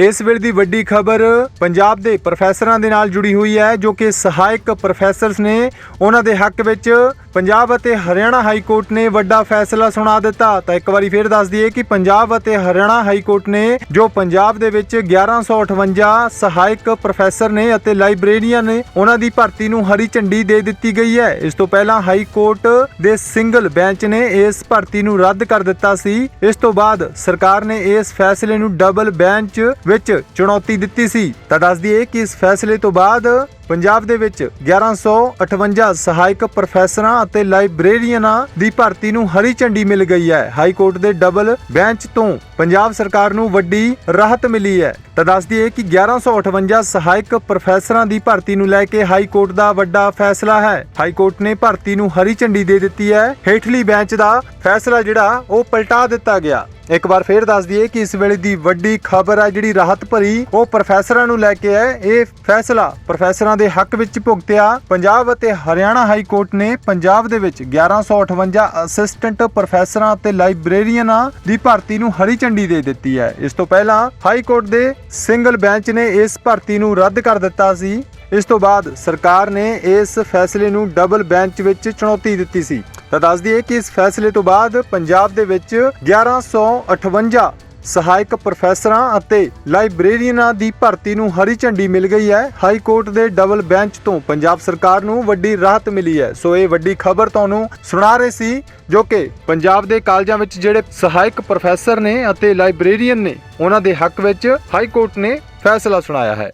ਇਸ ਵੇਲੇ ਦੀ ਵੱਡੀ ਖਬਰ ਪੰਜਾਬ ਦੇ ਪ੍ਰੋਫੈਸਰਾਂ ਦੇ ਨਾਲ ਜੁੜੀ ਹੋਈ ਹੈ, ਜੋ ਕਿ ਸਹਾਇਕ ਪ੍ਰੋਫੈਸਰਸ ਨੇ ਉਹਨਾਂ ਦੇ ਹੱਕ ਵਿੱਚ ਪੰਜਾਬ ਅਤੇ ਹਰਿਆਣਾ ਹਾਈ ਕੋਰਟ ਨੇ ਵੱਡਾ ਫੈਸਲਾ ਸੁਣਾ ਦਿੱਤਾ। ਤਾਂ ਇੱਕ ਵਾਰੀ ਫੇਰ ਦੱਸ ਦਈਏ ਕਿ ਪੰਜਾਬ ਅਤੇ ਹਰਿਆਣਾ ਹਾਈ ਕੋਰਟ ਨੇ, ਜੋ ਪੰਜਾਬ ਦੇ ਵਿੱਚ 1158 ਸਹਾਇਕ ਪ੍ਰੋਫੈਸਰ ਨੇ ਅਤੇ ਲਾਇਬ੍ਰੇਰੀਅਨ ਨੇ, ਉਹਨਾਂ ਦੀ ਭਰਤੀ ਨੂੰ ਹਰੀ ਝੰਡੀ ਦੇ ਦਿੱਤੀ ਗਈ ਹੈ। ਇਸ ਤੋਂ ਪਹਿਲਾਂ ਹਾਈ ਕੋਰਟ ਦੇ ਸਿੰਗਲ ਬੈਂਚ ਨੇ ਇਸ ਭਰਤੀ ਨੂੰ ਰੱਦ ਕਰ ਦਿੱਤਾ ਸੀ। ਇਸ ਤੋਂ ਬਾਅਦ ਸਰਕਾਰ ਨੇ ਇਸ ਫੈਸਲੇ ਨੂੰ ਡਬਲ ਬੈਂਚ ਵਿੱਚ ਚੁਣੌਤੀ ਦਿੱਤੀ ਸੀ। ਤਾਂ ਦੱਸ ਦਈਏ ਕਿ ਇਸ ਫੈਸਲੇ ਤੋਂ ਬਾਅਦ ਪੰਜਾਬ ਦੇ ਵਿੱਚ 1158 ਸਹਾਇਕ ਪ੍ਰੋਫੈਸਰਾਂ ਅਤੇ ਲਾਇਬ੍ਰੇਰੀਅਨਾਂ ਦੀ ਭਰਤੀ ਨੂੰ ਹਰੀ ਝੰਡੀ ਮਿਲ ਗਈ ਹੈ। ਹਾਈ ਕੋਰਟ ਦੇ ਡਬਲ ਬੈਂਚ ਤੋਂ ਪੰਜਾਬ ਸਰਕਾਰ ਨੂੰ ਵੱਡੀ ਰਾਹਤ ਮਿਲੀ ਹੈ। ਤਾਂ ਦੱਸ ਦਈਏ ਕਿ 1158 ਸਹਾਇਕ ਪ੍ਰੋਫੈਸਰਾਂ ਦੀ ਭਰਤੀ ਨੂੰ ਲੈ ਕੇ ਹਾਈ ਕੋਰਟ ਦਾ ਵੱਡਾ ਫੈਸਲਾ ਹੈ। ਹਾਈ ਕੋਰਟ ਨੇ ਭਰਤੀ ਨੂੰ ਹਰੀ ਝੰਡੀ ਦੇ ਦਿੱਤੀ ਹੈ। ਹੇਠਲੀ ਬੈਂਚ ਦਾ ਫੈਸਲਾ ਜਿਹੜਾ ਉਹ ਪਲਟਾ ਦਿੱਤਾ ਗਿਆ। ਇੱਕ ਵਾਰ ਫੇਰ ਦੱਸ ਦਈਏ ਕਿ ਇਸ ਵੇਲੇ ਦੀ ਵੱਡੀ ਖਬਰ ਹੈ ਜਿਹੜੀ ਰਾਹਤ ਭਰੀ, ਉਹ ਪ੍ਰੋਫੈਸਰਾਂ ਨੂੰ ਲੈ ਕੇ ਹੈ। ਇਹ ਫੈਸਲਾ ਪ੍ਰੋਫੈਸਰਾਂ ਦੇ ਹੱਕ ਵਿੱਚ ਭੁਗਤਿਆ। ਪੰਜਾਬ ਅਤੇ ਹਰਿਆਣਾ ਹਾਈ ਕੋਰਟ ਨੇ ਪੰਜਾਬ ਦੇ ਵਿੱਚ 1158 ਅਸਿਸਟੈਂਟ ਪ੍ਰੋਫੈਸਰਾਂ ਅਤੇ ਲਾਇਬ੍ਰੇਰੀਅਨਾਂ ਦੀ ਭਰਤੀ ਨੂੰ ਹਰੀ ਝੰਡੀ ਦੇ ਦਿੱਤੀ ਹੈ। ਇਸ ਤੋਂ ਪਹਿਲਾਂ ਹਾਈ ਕੋਰਟ ਦੇ ਸਿੰਗਲ ਬੈਂਚ ਨੇ ਇਸ ਭਰਤੀ ਨੂੰ ਰੱਦ ਕਰ ਦਿੱਤਾ ਸੀ। ਇਸ ਤੋਂ ਬਾਅਦ ਸਰਕਾਰ ਨੇ ਇਸ ਫੈਸਲੇ ਨੂੰ ਡਬਲ ਬੈਂਚ ਵਿੱਚ ਚੁਣੌਤੀ ਦਿੱਤੀ ਸੀ। ਤਾਂ ਦੱਸ ਦਈਏ ਕਿ ਇਸ ਫੈਸਲੇ ਤੋਂ ਬਾਅਦ ਪੰਜਾਬ ਦੇ ਵਿੱਚ 1158 ਸਹਾਇਕ ਪ੍ਰੋਫੈਸਰਾਂ ਅਤੇ ਲਾਇਬ੍ਰੇਰੀਅਨਾਂ ਦੀ ਭਰਤੀ ਨੂੰ ਹਰੀ ਝੰਡੀ ਮਿਲ ਗਈ ਹੈ। ਹਾਈ ਕੋਰਟ ਦੇ ਡਬਲ ਬੈਂਚ ਤੋਂ ਪੰਜਾਬ ਸਰਕਾਰ ਨੂੰ ਵੱਡੀ ਰਾਹਤ ਮਿਲੀ ਹੈ। ਸੋ ਇਹ ਵੱਡੀ ਖਬਰ ਤੁਹਾਨੂੰ ਸੁਣਾ ਰਹੇ ਸੀ, ਜੋ ਕਿ ਪੰਜਾਬ ਦੇ ਕਾਲਜਾਂ ਵਿੱਚ ਜਿਹੜੇ ਸਹਾਇਕ ਪ੍ਰੋਫੈਸਰ ਨੇ ਅਤੇ ਲਾਇਬ੍ਰੇਰੀਅਨ ਨੇ, ਉਹਨਾਂ ਦੇ ਹੱਕ ਵਿੱਚ ਹਾਈ ਕੋਰਟ ਨੇ ਫੈਸਲਾ ਸੁਣਾਇਆ ਹੈ।